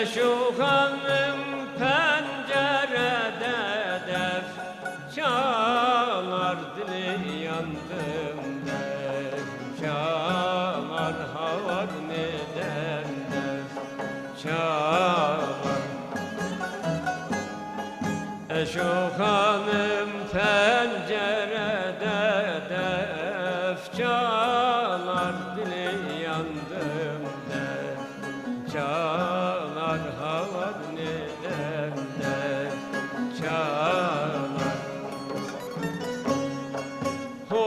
E şu hanım pencerede def çalar dili yandım def çalar havar neden def çalar E şu hanım pencerede def çalar dili yandım def çalar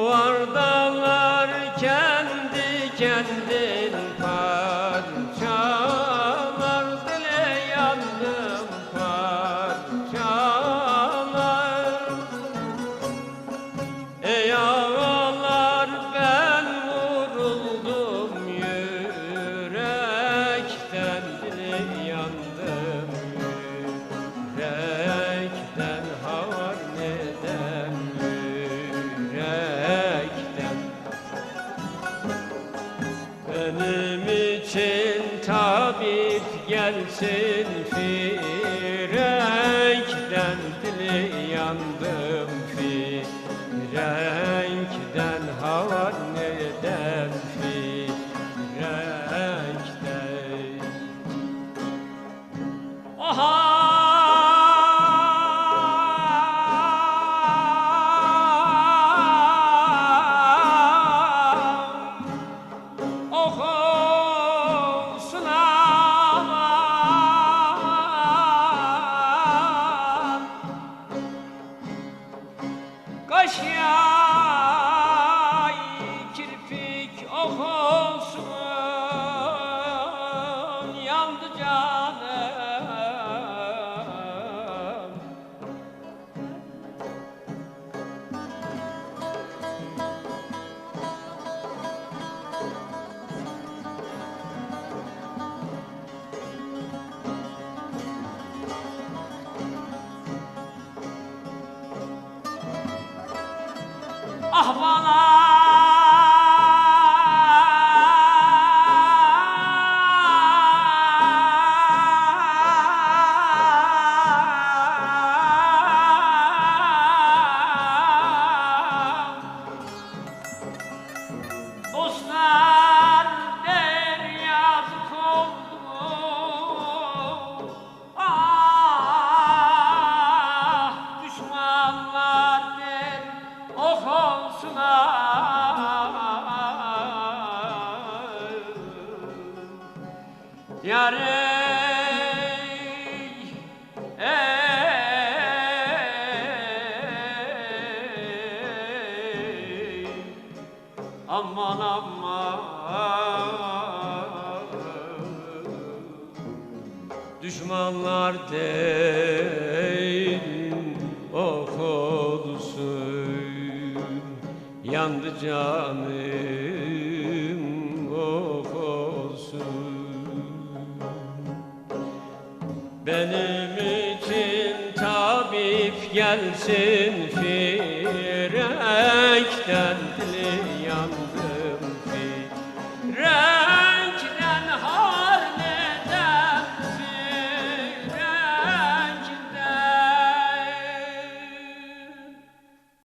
Huvardalar kendi kendin için tabip gelsin Firenkten dili yandım Firenkten havar neden Firenkten. Oha 强啊好棒啊 olsun Yar ey, ey. Aman aman. Düşmanlar değil ok olsun Yandı canım ok olsun. Benim için tabip gelsin Firekten